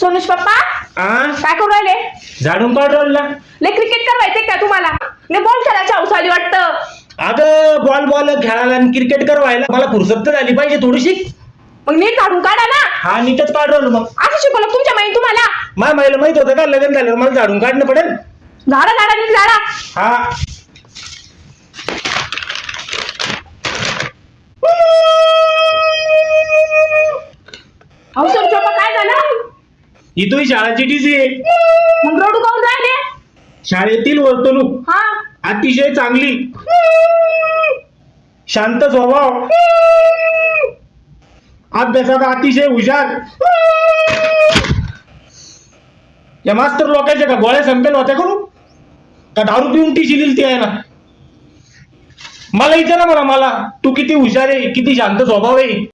सोनुष पप्पा? आ? काय करू राहिले? झाडून रोलला ले क्रिकेट करायचंय का तुम्हाला? ले बॉल खेळायची हौस आली वाटतं. अगं बॉल बॉल खेळायला आणि क्रिकेट कर व्हायला मला फुरसत तर झाली पाहिजे थोडीशी. मग नीट काढून काढा ना. हा नीटच काढ रोल मग. असं शिकवलं तुमच्या माहिती तुम्हाला? माझ्या माईला माहीत होतं का लग्न झाल्यावर मला झाडून काढणं पडेल? झाडा झाडा नीट झाडा. हा. अहो सोनुष पप्पा काय झालं? ही तुझी शाळाची टीसी आहे मग रडू काऊन राहिले? शाळेतील वर्तणूक हा. अतिशय चांगली. शांत स्वभाव. अभ्यासात अतिशय हुशार. या मास्तर लोकांच्या का गोळ्या संपेल होत्या करू? का दारू पिऊन टी दिली ती आहे ना? मला विचारा मला मला. तू किती हुशार आहे किती शांत स्वभाव आहे.